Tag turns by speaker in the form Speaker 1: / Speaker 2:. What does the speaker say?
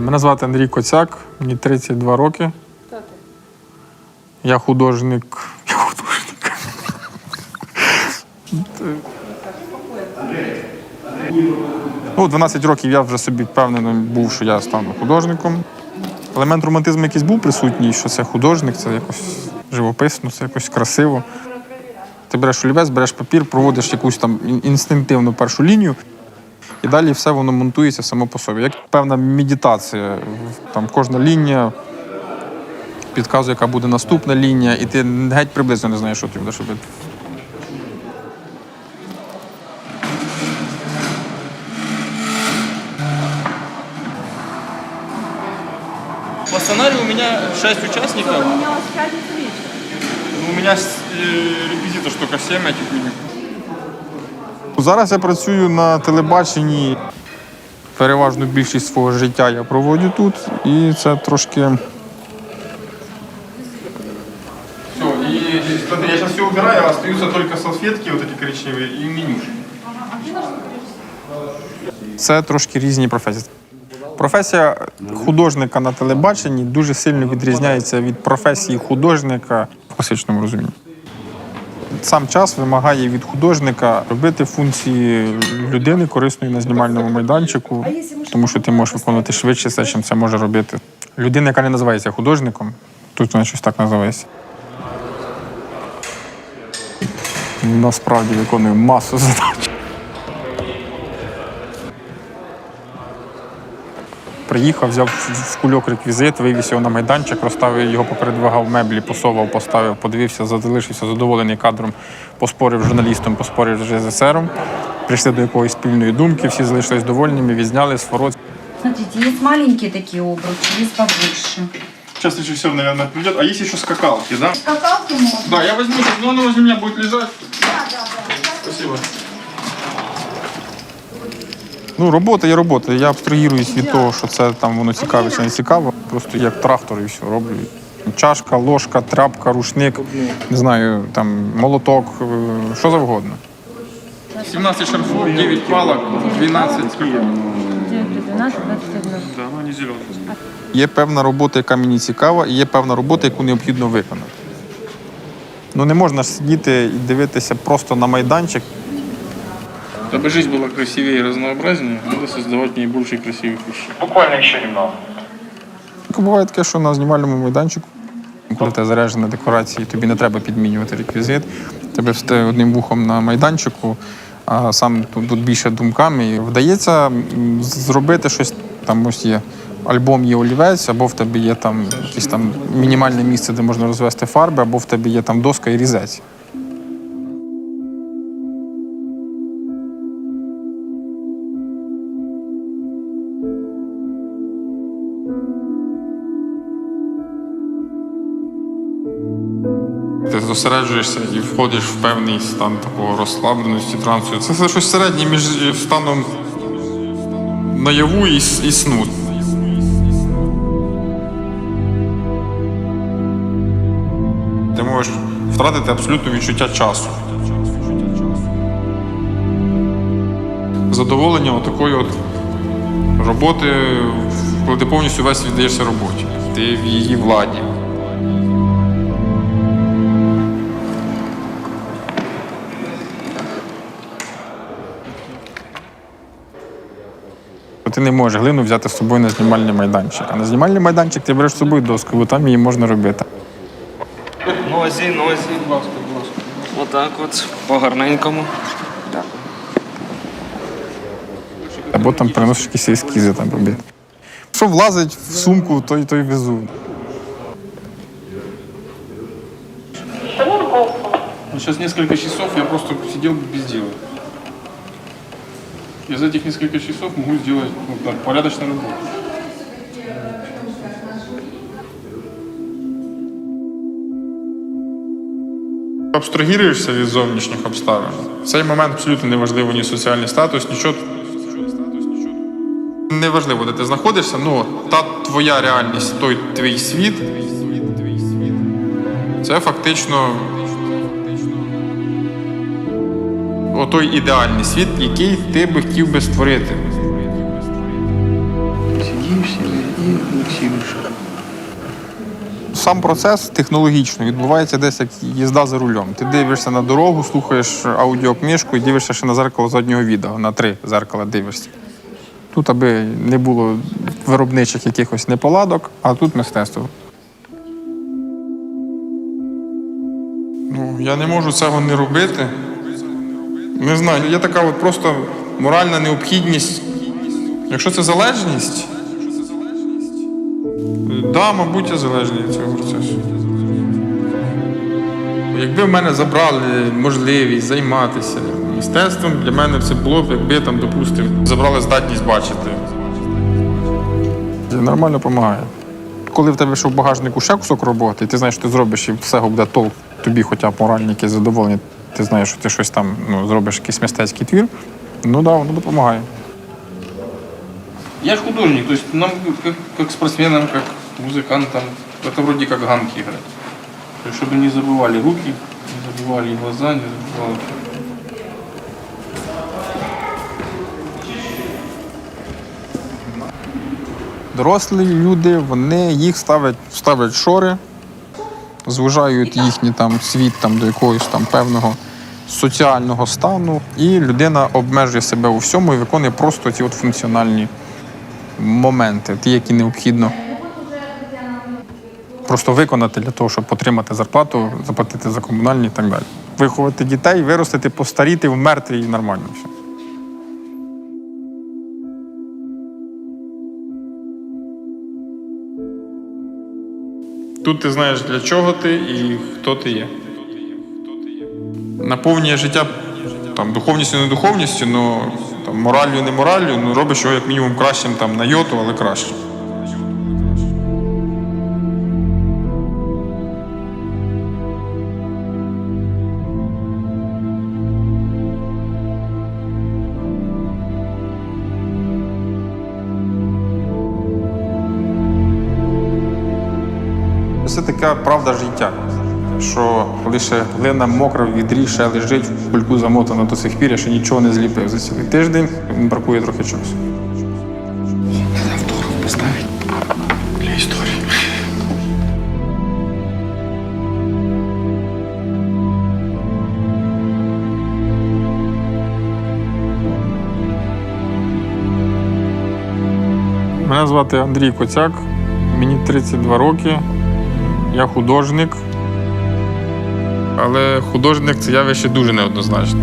Speaker 1: Мене звати Андрій Коцяк, мені 32 роки. Я художник. Я художник. Ну, 12 років я вже собі впевнений був, що я стану художником. Елемент романтизму якийсь був присутній, що це художник, це якось живописно, це якось красиво. Ти береш олівець, береш папір, проводиш якусь там інстинктивну першу лінію, і далі все воно монтується само по собі. Як певна медитація. Там кожна лінія підказує, яка буде наступна лінія, і ти геть приблизно не знаєш, що ти будеш робити.
Speaker 2: По сценарию у меня 6 участников.
Speaker 3: У меня в пятницу.
Speaker 2: Ну, У меня э, реквизитов только 7 этих людей.
Speaker 1: Зараз я працюю на телебаченні. Переважну більшість свого життя я проводжу тут, і це трошки.
Speaker 2: Все, и смотри, я сейчас все убираю, остаются только салфетки вот эти коричневые и менюшки.
Speaker 1: Це трошки різні професії. Професія художника на телебаченні дуже сильно відрізняється від професії художника в класичному розумінні. Сам час вимагає від художника робити функції людини корисної на знімальному майданчику, тому що ти можеш виконувати швидше все, чим це може робити. Людина, яка не називається художником, тут вона щось так називається. Насправді виконує масу задач. Приїхав, взяв в кульок реквізит, вивіз його на майданчик, розставив його, попередвигав меблі, посовав, поставив, подивився, залишився задоволений кадром, поспорив з журналістом, поспорив з режисером. Прийшли до якоїсь спільної думки, всі залишились довольними, відзняли сворот.
Speaker 3: Смотрите, есть маленькие такие обручи, есть побольше.
Speaker 2: Сейчас режиссер, наверное, придет. А есть еще скакалки, да?
Speaker 3: Скакалки можно?
Speaker 2: Да, я возьму, но оно возле меня будет лежать. Спасибо.
Speaker 1: Ну, робота є робота. Я абстрагіруюсь від того, що це там воно цікаве чи не цікаво. Просто як трактор і все роблю. Чашка, ложка, тряпка, рушник, не знаю, там молоток, е, що завгодно.
Speaker 2: 17 шарфов, 9 палок, 12
Speaker 3: 12, 21.
Speaker 2: Да, ну.
Speaker 1: Є певна робота, яка мені цікава, і є певна робота, яку необхідно виконати. Ну не можна ж сидіти і дивитися просто на майданчик.
Speaker 2: Чтобы жизнь была красивее и разнообразнее, надо создавать в ней больше красивых вещей.
Speaker 4: Буквально еще немного.
Speaker 1: Буває таке, що на знімальному майданчику, коли ти заряджена декорації, тобі не треба підмінювати реквізит. Тебе все одним вухом на майданчику, а сам тут, тут більше думками. І вдається м, зробити щось. Там ось є альбом є олівець, або в тебе є там якесь там мінімальне місце, де можна розвести фарби, або в тебе є там доска і різець. Ти зосереджуєшся і входиш в певний стан такого розслабленості, трансу. Це щось середнє між станом наяву і, і сну. Ти можеш втратити абсолютно відчуття часу. Задоволення отакої от роботи, коли ти повністю весь віддаєшся роботі. Ти в її владі. Ти не можеш глину взяти з собою на знімальний майданчик. А на знімальний майданчик ти береш з собою доску, бо там її можна робити.
Speaker 5: Нозі, нозі. Отак от, по гарненькому.
Speaker 1: Або там приносиш якісь ескізи там робити. Що влазить в сумку, то й то й везу.
Speaker 2: Ну, Сейчас несколько часов я просто сидел без дела. Я за этих несколько часов могу сделать ну, так, порядочную работу.
Speaker 1: Абстрагіруєшся від зовнішніх обставин. В цей момент абсолютно не важливо ні соціальний статус, нічого. Неважливо, де ти знаходишся, ну та твоя реальність, той твій світ. Це фактично отой ідеальний світ, який ти би хотів би створити.
Speaker 4: Євсів і Олексій Вишак.
Speaker 1: Сам процес технологічно відбувається десь як їзда за рулем. Ти дивишся на дорогу, слухаєш аудіокнижку і дивишся ще на зеркало заднього відео, на три зеркала дивишся. Тут, аби не було виробничих якихось неполадок, а тут мистецтво. Ну, я не можу цього не робити. Не знаю, є така от просто моральна необхідність. Якщо це залежність, Да, мабуть, я залежний від цього процесу. Якби в мене забрали можливість займатися мистецтвом, для мене це було б, якби там, допустимо, забрали здатність бачити. Нормально допомагає. Коли в тебе ще в багажнику ще кусок роботи, і ти знаєш, що ти зробиш і все буде толк, тобі хоча б моральні якесь задоволення, ти знаєш, що ти щось там ну, зробиш, якийсь мистецький твір, ну так, да, воно допомагає.
Speaker 2: Я же художник, то есть нам как, как спортсменам, как музыкантам, это вроде как ганки играть. То есть, чтобы не забывали руки, не забывали глаза, не забывали...
Speaker 1: Дорослі люди, вони їх ставлять, ставлять шори, звужають їхній там світ там, до якогось там певного соціального стану, і людина обмежує себе у всьому і виконує просто ці от функціональні моменти, ті, які необхідно просто виконати для того, щоб отримати зарплату, заплатити за комунальні і так далі. Виховати дітей, виростити, постаріти, вмерти і нормально все. Тут ти знаєш, для чого ти і хто ти є. Наповнює життя там, духовністю, не духовністю, ну, там, мораллю, не мораллю, ну, робиш його як мінімум кращим там, на йоту, але краще. Це така правда життя, що лише глина мокра в відрі ще лежить в кульку замотана до сих пір, я ще нічого не зліпив за цілий тиждень, бракує трохи часу. Мене звати Андрій Коцяк, мені 32 роки, я художник. Але художник це явище дуже неоднозначне.